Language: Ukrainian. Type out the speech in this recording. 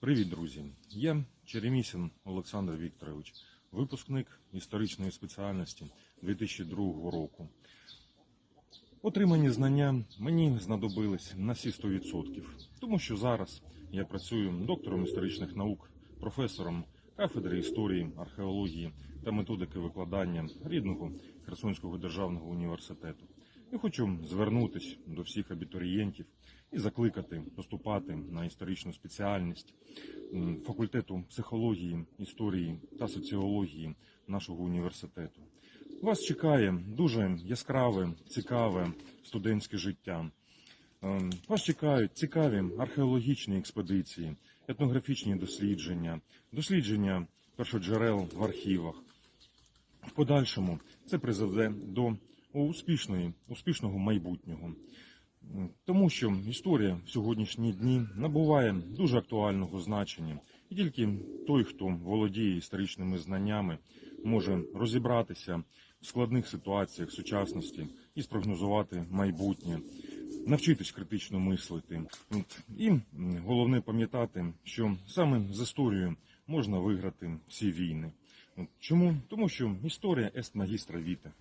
Привіт, друзі! Я Черемісін Олександр Вікторович, випускник історичної спеціальності 2002 року. Отримані знання мені знадобились на всі 100%, тому що зараз я працюю доктором історичних наук, професором кафедри історії, археології та методики викладання рідного Херсонського державного університету. І хочу звернутися до всіх абітурієнтів і закликати поступати на історичну спеціальність факультету психології, історії та соціології нашого університету. Вас чекає дуже яскраве, цікаве студентське життя. Ем, Вас чекають цікаві археологічні експедиції, етнографічні дослідження, дослідження першоджерел в архівах. В подальшому це призведе до успішної, успішного майбутнього. Тому що історія в сьогоднішні дні набуває дуже актуального значення, і тільки той, хто володіє історичними знаннями, може розібратися в складних ситуаціях сучасності і спрогнозувати майбутнє, навчитись критично мислити. І головне пам'ятати, що саме з історією можна виграти всі війни. Чому? Тому що історія ест магістра віта.